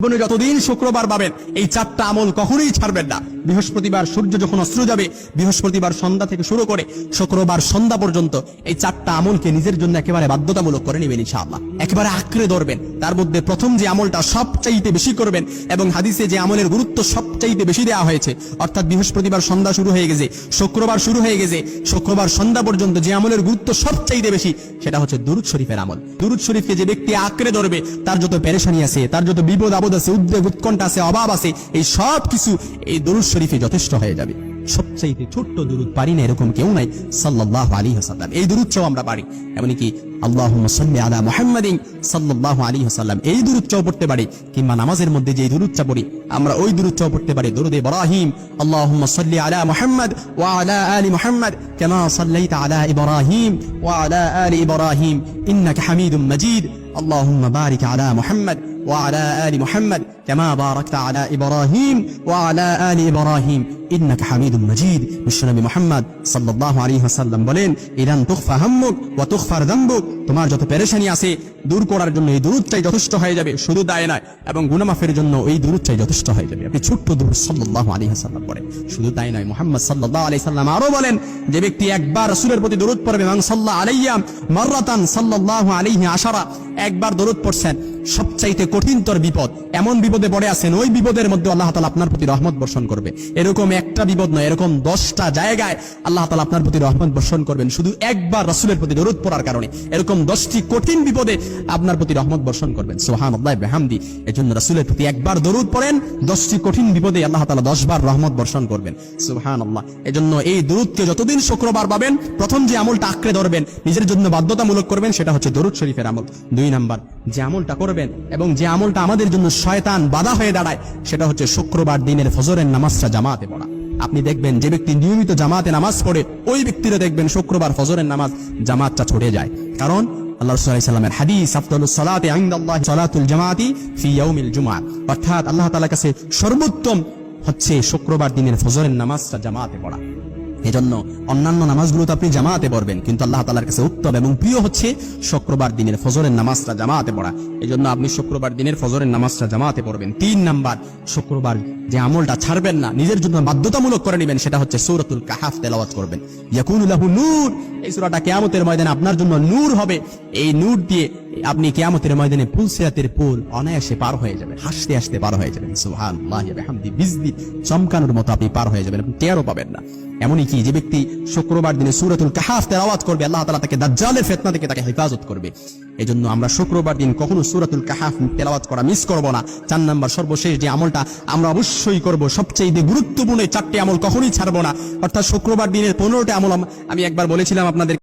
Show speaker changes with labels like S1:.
S1: জীবনে যতদিন শুক্রবার পাবেন এই চারটা আমল কখনোই ছাড়বেন না। বৃহস্পতিবার সূর্য যখন অস্ত্র যাবে, বৃহস্পতিবার সন্ধ্যা থেকে শুরু করে শুক্রবার সন্ধ্যা পর্যন্ত এই চারটা আমলকে নিজের জন্য একেবারে বাধ্যতামূলক করে নেবেন ইনশাআল্লাহ। একেবারে আঁকড়ে ধরবেন। তার মধ্যে প্রথম যে আমলটা সবচাইতে বেশি করবেন এবং হাদিসে যে আমলের গুরুত্ব সবচাইতে বেশি দেওয়া হয়েছে, অর্থাৎ বৃহস্পতিবার সন্ধ্যা শুরু হয়ে গেছে, শুক্রবার শুরু হয়ে গেছে, শুক্রবার সন্ধ্যা পর্যন্ত যে আমলের গুরুত্ব সবচাইতে বেশি, সেটা হচ্ছে দুরুদ শরীফের আমল। দুরুদ শরীফকে যে ব্যক্তি আঁকড়ে ধরবে, তার যত পেরেশানি আছে, তার যত বিপদ আপদ আছে, উদ্বেগ উৎকণ্ঠা আছে, অভাব আছে, এই সব কিছু এই দুরুদ শরীফে যথেষ্ট হয়ে যাবে। সবচেয়ে ছোট্ট দূরত পারি না, এরকম কেউ নাই সাল্লাহ আলী হাসাল্লাম এই দুরুদটাও আমরা পারি। এমনকি আল্লাহ মুসল্লি আলা মোহাম্মদিন সাল্লাহ আলী হাসাল্লাম এই দুরুদটাও পড়তে পারি, কিংবা নামাজের মধ্যে যে দুরুদটা পড়ি, আমরা ওই দুরুদটাও পড়তে পারি। দুরুদ বরাহিম আল্লাহ মুসল্লি আলা মোহাম্মদ ও আলা আলী মোহাম্মদ কেন সাল্লাই আলা ইবরাহিম ও আলা আলী ইব্রাহিম, ইন্নাকা হামিদুম মজিদ। আল্লাহ বারিক আলা মোহাম্মদ وعلى آل محمد كما باركت على إبراهيم وعلى آل إبراهيم إنك حميد مجيد বিশ্বনবী মুহাম্মদ সাল্লাল্লাহু আলাইহি ওয়াসাল্লাম বলেন ইদান তুখফা হাম্মুক ওয়া তুখফার যামবুক তোমার যত পেরেশানি আছে দূর করার জন্য এই দুরূদটাই যথেষ্ট হয়ে যাবে শুধু দায় নয় এবং গুনাহ মাফের জন্য এই দুরূদটাই যথেষ্ট হয়ে যাবে আপনি ছোট্ট দুরূদ সাল্লাল্লাহু আলাইহি ওয়াসাল্লাম পড়েন শুধু তাই নয় মুহাম্মদ সাল্লাল্লাহু আলাইহি সাল্লাম আরো বলেন যে ব্যক্তি একবার রাসূলের প্রতি দরুদ পড়বে মান সাল্লা আলাইয়া মাররাতান সাল্লাল্লাহু আলাইহি আশারা একবার দরুদ পড়ছেন সবচাইতে কঠিনতর বিপদ। এমন বিপদে পড়ে আছেন, ওই বিপদের মধ্যে আল্লাহ তাআলা আপনার প্রতি রহমত বর্ষণ করবে। এরকম একটা বিপদ নয়, এরকম দশটা জায়গায় আল্লাহ তাআলা আপনার প্রতি রহমত বর্ষণ করবেন, শুধু একবার রাসূলের প্রতি দরুদ পড়ার কারণে। এরকম দশটি কঠিন বিপদে আপনার প্রতি রহমত বর্ষণ করবেন, সুবহানাল্লাহ, বিহামদি। এজন্য রাসূলের প্রতি একবার দরুদ পড়েন, দশটি কঠিন বিপদে আল্লাহ তাআলা দশবার রহমত বর্ষণ করবেন, সুবহানাল্লাহ। এজন্য এই দরুদকে যতদিন শুক্রবার পাবেন, প্রথম যে আমলটা আঁকড়ে ধরবেন, নিজের জন্য বাধ্যতামূলক করবেন, সেটা হচ্ছে দরুদ শরীফের আমল। দুই নাম্বার, যে আমলটা করবেন এবং যে আমলটা আমাদের জন্য শয়তান বাধা হয়ে দাঁড়ায়, সেটা হচ্ছে শুক্রবার দিনের ফজরের নামাজটা জামাতে পড়া। আপনি দেখবেন যে ব্যক্তি নিয়মিত জামাতে নামাজ পড়ে, ওই ব্যক্তিরা দেখবেন শুক্রবার ফজরের নামাজ জামাতটা ছড়ে যায়। কারণ আল্লাহ কাছে সর্বোত্তম হচ্ছে শুক্রবার দিনের ফজরের নামাজটা জামাতে পড়া। এজন্য অন্যান্য নামাজগুলো তো আপনি জামাতে পড়বেন, কিন্তু আল্লাহ তালার কাছে উত্তম এবং প্রিয় হচ্ছে শুক্রবার দিনের ফজরের নামাজটা জামাতে পড়া। এই জন্য আপনি শুক্রবার দিনের ফজরের নামাজটা জামাতে পড়বেন। তিন নাম্বার, শুক্রবার যে আমলটা ছাড়বেন না, নিজের জন্য বাধ্যতামূলক করে নেবেন, সেটা হচ্ছে সূরাতুল কাহাফ তেলাওয়াত করবেন। ইয়াকুনুলাহু নূর, এই সূরাটা কিয়ামতের ময়দানে আপনার জন্য নূর হবে। এই নূর দিয়ে আপনি কিয়ামতের ময়দানে পুলসিরাতের পুল অনায়াসে পার হয়ে যাবেন, হাসতে হাসতে পার হয়ে যাবেন। বিহামদি, বিজলি চমকানোর মতো আপনি পার হয়ে যাবেন টেরও পাবেন না। এমনই কি যে ব্যক্তি শুক্রবার দিনে সূরাতুল কাহাফ তেলাওয়াত করবে, আল্লাহ তাআলা তাকে দাজ্জালের ফিতনা থেকে তাকে হেফাজত করবে। এজন্য আমরা শুক্রবার দিন কখনো সূরাতুল কাহাফ তেলাওয়াত করা মিস করব না। চার নাম্বার সর্বশেষ যে আমলটা আমরা অবশ্যই করব সবচেয়ে গুরুত্বপূর্ণ এই চারটি আমল কখনোই ছাড়বো না। অর্থাৎ শুক্রবার দিনের পনেরোটা আমল আমি একবার বলেছিলাম আপনাদের